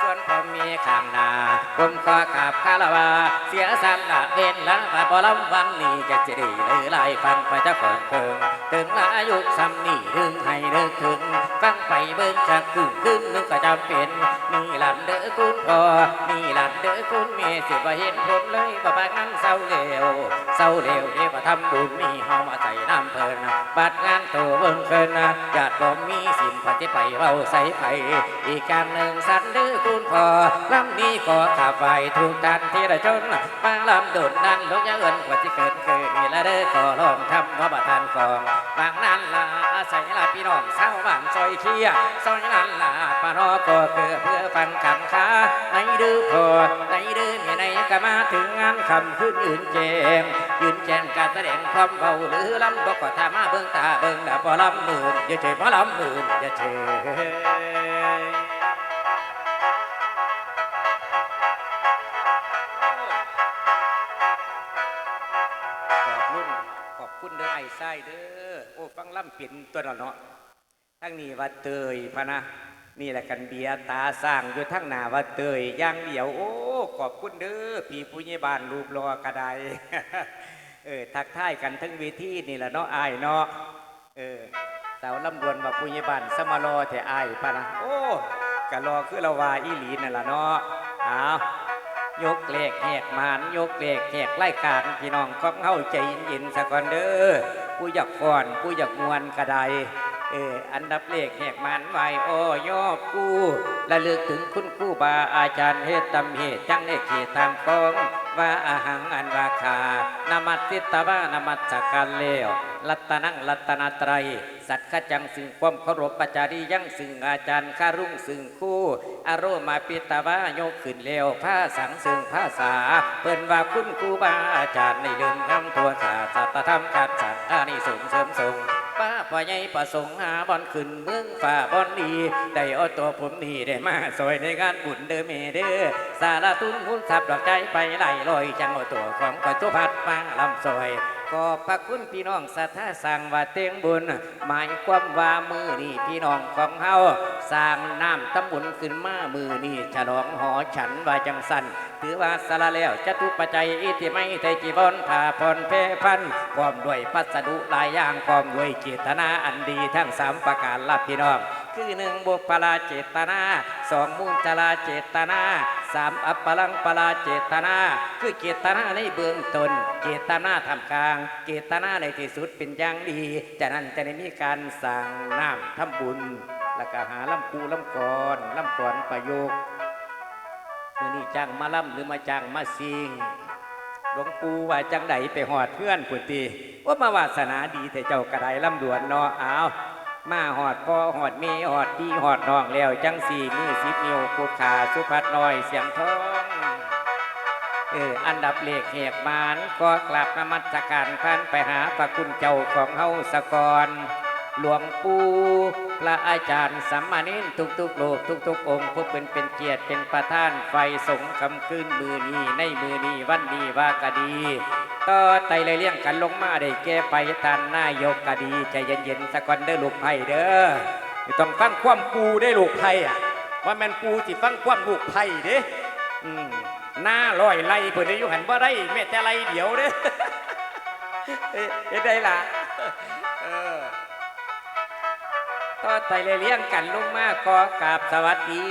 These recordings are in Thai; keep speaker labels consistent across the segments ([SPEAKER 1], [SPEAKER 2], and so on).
[SPEAKER 1] ส่วนผมมีข้างหน้าผมขอขับคาราวาเสียสันละเวนละมาบอลำวันนี้จะจะดีหรือไล่ฟังไปเจ้าของเพิง ถึงอายุซ้ำนี่ดึงให้เลิกถึงฟังไปเบิ่งจากกึ่งขึ้นนึกก็จำเป็นนี่หลันเด้อคุณพ่อนี่หลันเด้อคุณแม่สิบ่เห็นผลเลยบ่บางนั้นเศร้าเลวเศร้าเลวเด้บ่ทำบุญมีเฮามาใส่น้ำเพลินบัดงานโตเบิ่งเคินญาติบ่มีสินพันธิไปเว้าใส่ไผอีกการหนึ่งสันเด้อคุณพ่อลำนี้ขอขับไว้ทุกท่านที่ได้ชนมาลำโดดดันลกยะเอินกว่าที่เกิด ละเด้อขอลองทำเพราะบ่ทานของบางนั้นล่ะอาศัยลาพี่น้องเศร้าบ้านซอยเคียซอยนั้นล่ะปานอก็คือเพื่อฟังคำค้าในเดือพอในเดือมีในก็มาถึงงานคำขึ้นยืนแจงยืนแจงการแสดงความเบาหรือลำบอกก็ทามาเบิ่งตาเบิ่งดาบ่ลำหมื่นอย่าเฉยบ่ลำหมื่นอย่าเฉย อ้ฟังล่ำปิ่นตัวละเนาะทั้งนี้ว่าเตยพะนะ นี่แหละกันเบียตาสร้างอยู่ทั้งหน้าว่าเตยย่างเดียว โอ้ขอบคุณเด้อพี่ผู้ใหญ่บ้านรูปรอกระไดเออทักทายกันทั้งเวทีนี่แหละเนาะอายเนาะเออสาวลำดวนว่าผู้ใหญ่บ้านสมารอแต่อายพะนะโอ้กะรอคือเราว่าอีหลีนั่นล่ะเนาะอ้าวยกเลขแหกมานยกเลขแหกไล่การพี่น้องของเฮาใจเย็นๆสะก่อนเด้อ ผู้อยากก่อนผู้อยากมวนกระไดเอออันดับเลขแหกมานไหวโอ้ยอบกูระลึกถึงคุณครูบาอาจารย์เฮ็ดตำเหตุจังเลขเขตตามกองว่าอาหังอันราคานามัตติตวานามัสสการเลวรัตนังรัตนาไตร สัตขจังสึงความเคารพปัจจารียังสึงอาจารย์ข้ารุ่งสึงคู่อารมาปิตาวายกขึ้นเร็วผ้าสังสึงผ้าสาเปิ้นว่าคุณครูบาอาจารย์ในเรื่องคำตัวขาสัตธรรมการสัตว์ อานิสงส์เสริมส่งป้าพ่อใหญ่ประสงค์หาบอนขึ้นเมืองฝ่าบอนดีได้เอาตัวผมนี่ได้มาซอยในงานบุญเด้อเมเด้อสารทุนหุ้นทรัพย์ดอกใจไปไหลลอยจังเอาตัวของกระจุพัดฟังลำซอยขอบพระคุณพี่น้องสัทธาสั่งว่าเตียงบุญหมายความว่ามือนี่พี่น้องของเฮา สร้างน้ำตำบุญขึ้นมามือนี่ฉลองหอฉันว่าจังสันถือว่าสละแล้วจะทุกปัจจัยอิทิไม่ไทยจีบอนผ่าพรเพพันพร้อมด้วยพัสดุหลายอย่างพร้อมด้วยเจตนาอันดีทั้งสามประการลับพี่น้อง คือหนึ่งบุปลาเจตนาสองมูลจลาเจตนาสามอัปปลังปลาเจตนา คือเจตนาในเบื้องต้นเจตนาทำกลาง เจตนาในที่สุดเป็นอย่างดีจากนั้นจะได้มีการสั่งน้ำทำบุญ แล้วก็หาลำปูลำกรลำกรประโยคมื่อนี้จ้างมาล่ำหรือมาจ้างมาซิงหลวงปู่ว่าจังไดไปหอดเพื่อนปุนตีว่ามาวาสนาดีแต่เจ้ากระไดลำดวนนาะอ้าวมาหอดพ่อหอดเมหอดพี่หอดน้องแล้วจังสี่มือสิบนิ้วกูขาสุพัดน้อยเสียงทองเอออันดับเลขแหกมานก็กลับนมัสการพันไปหาพระคุณเจ้าของเฮาสะกอน หลวงปู่พระอาจารย์สัมมานินทุกๆโลกทุกๆองค์พวกเป็นเป็นเกียรติเป็นประธานไฟสงคำขึ้นมือนี้ในมือนี้วันนี้ว่ากะดีต่อไตเลยเลี้ยงกันลงมาได้แก้ไปทานนายกกะดีใจเย็นๆสะก่อนเด้อลูกไผ่เด้อไม่ต้องฟังความปูได้ลูกไผ่อะว่าแมนปูสิฟังความลูกไผ่เด้หน้าลอยไล่เพิ่นได้อยู่หันบ่าได้แม่แต่ไล่เดียวเด้เอ๊ะเฮ็ดได้ล่ะ ต่อไตเลยเลี้ยงกันลุงมาขอกราบสวัสดี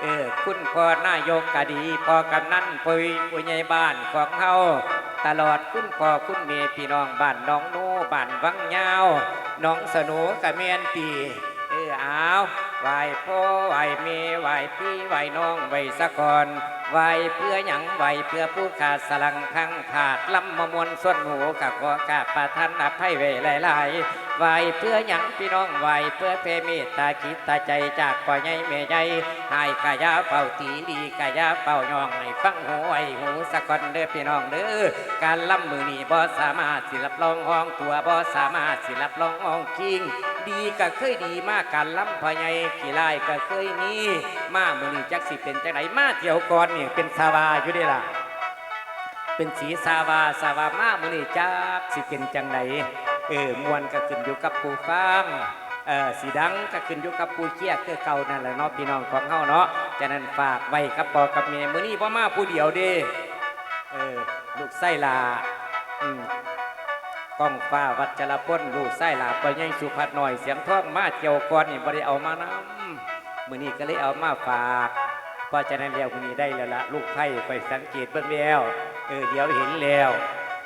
[SPEAKER 1] เออคุณพ่อนายกกะดีพ่อกำนันปุยปุยใหญ่บ้านของเฮาตลอดคุณพ่อคุณเมพี่น้องบ้านน้องโนบ้านวังยาวน้องสนุกะเมียนตีเออเอาไหวพ่อไหวเมไหวพี่ไหวน้องไหวสะกอนไหวเพื่อหยังไหวเพื่อผู้ขาดสลังพังขาดลำมมวนส่วนหูกับขอกราบประทานอภัยไว้หลายๆ ไหวเพื่อหยังพี่น้องไหวเพื่อเพมตตาคิดตาใจจากพ่อใหญ่แม่ใหญ่ให้กายาเป่าตีดีกายาเป่ายองให้ฟังหูไอหูสะกอนเด้อพี่น้องเด้อการล่ำมือนี่บ่สามารถสิรับรองห้องตัวบ่สามารถสิรับรองห้องคิงดีก็เคยดีมากการล่ำพอใหญขี่ไล่ก็เคยมีมามือนี่จักสิเป็นจังไดมาเที่ยวก่อนนี่เป็นสาวาอยู่ด้ล่ะเป็นสีสาวาสาวามามือนี่จักสิเป็นจังได เออมวนก็ขึ้นอยู่กับผู้ฟังเออสีดังก็ขึ้นอยู่กับผู้เชี่ยคือเก่านั่นแหละเนาะพี่น้องของเฮาเนาะฉะนั้นฝากไว้กับปอกับเมียมื้อนี้พ่อมาผู้เดียวเด้เออลูกไส้ลาอืมก้องฟ้าวัชรพลลูกไส้ลาปยังสุภัดหน่อยเสียงท้องมาเจียวก่อนนี่บ่ได้เอามานำมื้อนี้ก็เลยเอามาฝากเพราะฉะนั้นแล้วมื้อนี้ได้แล้วละลูกไผ่ไปสังเกตเบิ่งแล้วเออเดี๋ยวเห็นแล้ว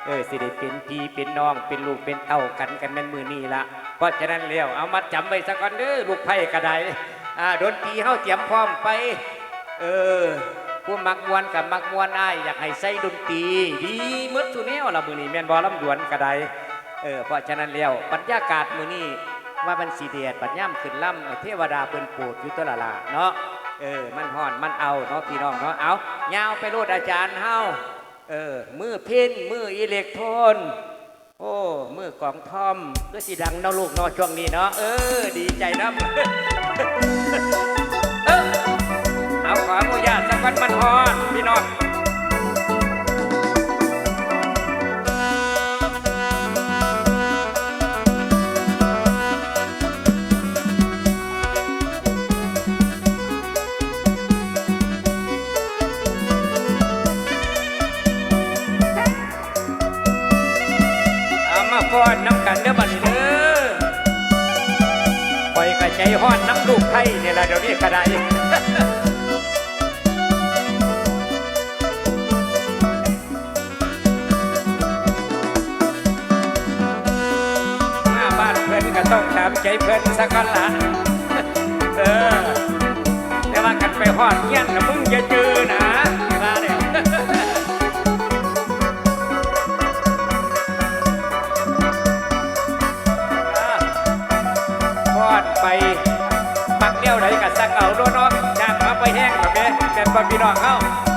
[SPEAKER 1] เออสิได้เป็นพี่เป็นน้องเป็นลูกเป็นเต้ากันกันแม่นมือนี่ละเพราะฉะนั้นแล้วเอามาจำไว้สักก่อนเด้อลูกไผ่กระไดอ่าดนตรีเฮาเตรียมพร้อมไป เออผู้มักมวนกับมักมวนอ้ายอยากให้ใส่ดนตรีดีหมดสุแนวละมือนี้แม่นบ่ลำดวนกระไดเออเพราะฉะนั้นแล้วบรรยากาศมือนี้ว่ามันสีเดียดบัดย่ำขึ้นล่ำเทวดาเปิ้นโปรดอยู่ตละละเนาะเออมันห่อนมันเอาเนาะพี่น้องเนาะเอายาวไปโลดอาจารย์เฮา เออ มือพินมืออิเล็กโทรนโอ้ มือกล่องทอมก็สิดังเนาะลูกเนาะช่วงนี้เนาะ เออ ดีใจนะเออเอาขออนุญาตสักวันมันฮอนพี่น้อง อามาฟ้อนน้ำกันเด้อบัดนี้เด้อปล่อยกระใจฮ้อนน้ำลูกไทยเนี่ยละเดี๋ยวนี้ก็ได้มาบ้านเพื่อนก็ต้องตามใจเพื่อนสักกันละเออแต่ว่ากันไปฮอดเงี้ยนนะมึงอย่าเจอนะ มักเดียวไหนกับสักเอาด้วยเนาะจ้างมาไปแห้งแบบนี้เป็นบะพี่น้องเข้า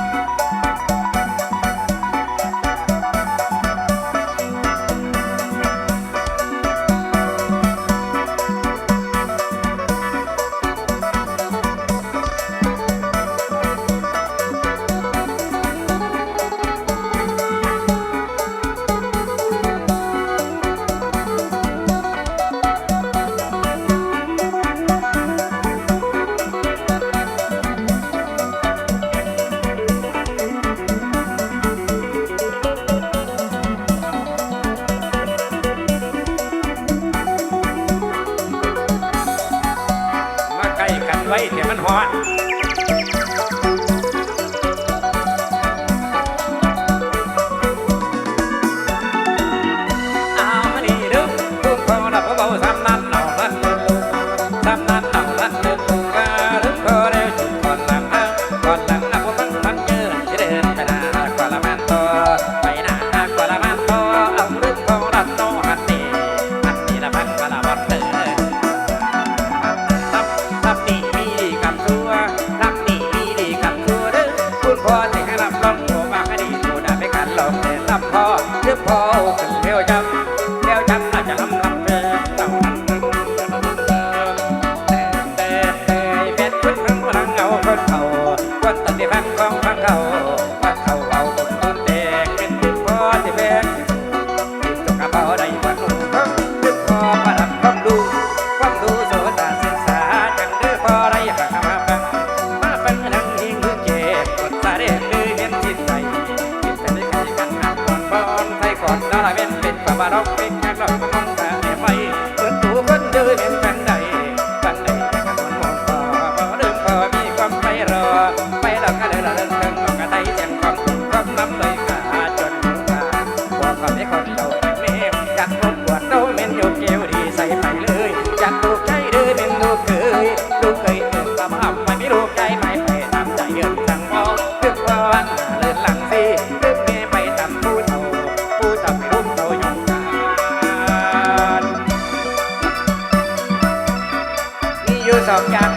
[SPEAKER 1] ว้เดี๋ยวมันหอน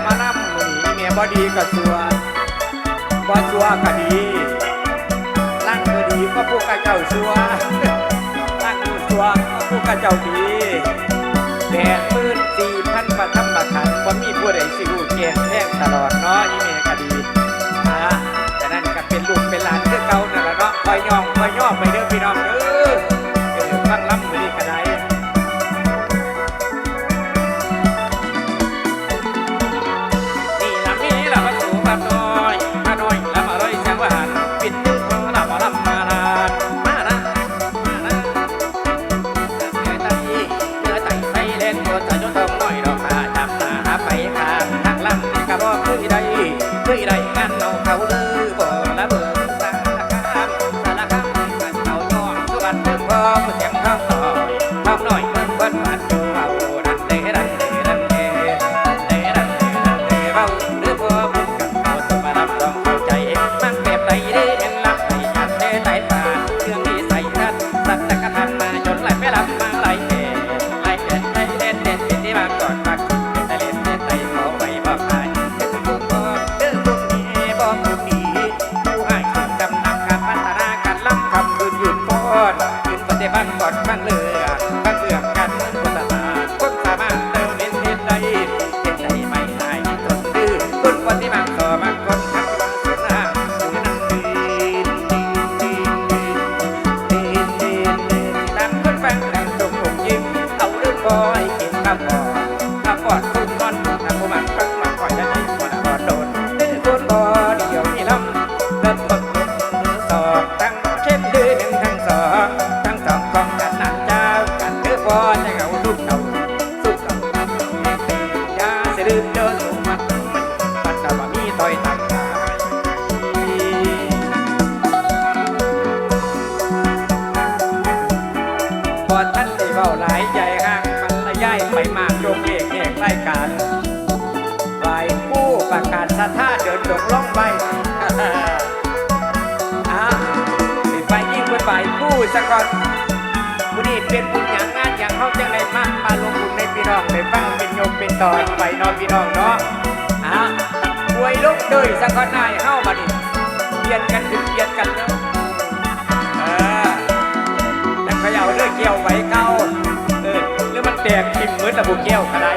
[SPEAKER 1] มานำมือนี้เมียบอดีก็สัวบอสัวก็ดีตั้งก็ดีก็ผู้กระเจ้าชัวตั้งอยู่ชัวผู้กระเจ้าดีแปดหมื่นสี่พันประทับประคันว่ามีผู้ใดสิรู้เกียงแท่งตลอดเนาะอีเมก็ดีอ่าแต่นั่นก็เป็นลูกเป็นหลานคือเก่านั่นแหละเนาะคอยย่องคอยย่อไปเด้อพี่น้องเด้อเออฟังลำ อดมากเลย กลงไปอ้าวปิดไปยิ่งเปิดไปคู่สะก่อนวันนี้เป็นบุญอย่างงานอย่างเข้าจังไรมากมาลงบุนในพี่น้องไปฟังเป็นโยมเป็นตอนไปนอนพี่น้องเนาะอ้าวรวยลุกเลยสะก่อนนายเข้ามาดิเปลี่ยนกันถึงเปลี่ยนกันเนาะเออแต่ขย่าเรื่อกเกี่ยวไว้เก้าเออหรือมันแตกกินเหมือนตะบูเกี่ยวอะไร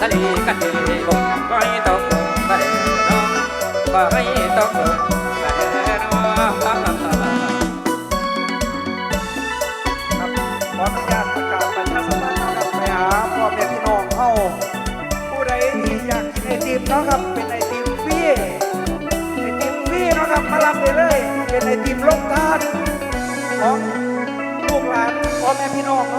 [SPEAKER 1] ทะเลกันเถิดก็ให้ตกลงทะเลก็ให้ต้อง
[SPEAKER 2] คนาประกาศประชาสัมพันธ์ครับไปหพ่อแม่พี่น้องเฮาผู้ใดที่อยากกินไอติมเนาะครับเป็นไอติมฟรีไอติมฟรีเนาะครับมารับได้เลยเป็นไอติมลงทานของลูกหลานพ่อแม่พี่น้องเฮา